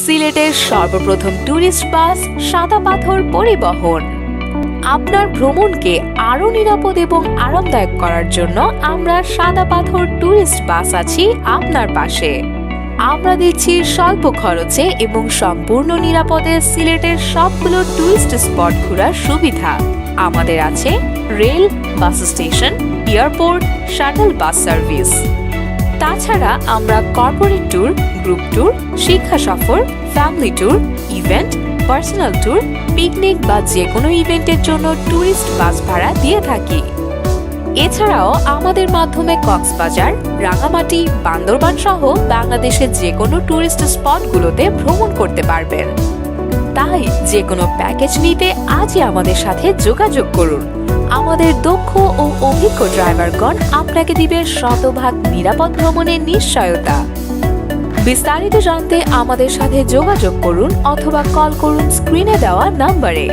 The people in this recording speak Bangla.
সিলেটের সর্বপ্রথম ট্যুরিস্ট বাস সাদা পাথর পরিবহন। আপনার ভ্রমণকে আরও নিরাপদ এবং আরামদায়ক করার জন্য আমরা সাদা পাথর ট্যুরিস্ট বাস আছি আপনার পাশে। আমরা দিচ্ছি স্বল্প খরচে এবং সম্পূর্ণ নিরাপদে সিলেটের সবগুলো ট্যুরিস্ট স্পট ঘোরার সুবিধা। আমাদের আছে rail, bus station, airport, shuttle bus service. তাছাড়া আমরা কর্পোরেট ট্যুর গ্রুপ ট্যুর শিক্ষা সফর family tour event personal tour picnic বা যে কোনো ইভেন্টের জন্য ট্যুরিস্ট বাস ভাড়া দিয়ে থাকি। এছাড়াও আমাদের মাধ্যমে কক্সবাজার, রাঙামাটি, বান্দরবান সহ বাংলাদেশের যে কোনো ট্যুরিস্ট স্পটগুলোতে ভ্রমণ করতে পারবেন। তাই যে কোনো প্যাকেজ নিতে আজই আমাদের সাথে যোগাযোগ করুন। আমাদের দক্ষ ও অভিজ্ঞ ড্রাইভারগণ আপনাকে দিবে শতভাগ নিরাপদ ভ্রমণের নিশ্চয়তা। বিস্তারিত জানতে আমাদের সাথে যোগাযোগ করুন অথবা কল করুন স্ক্রিনে দেওয়া নম্বরে।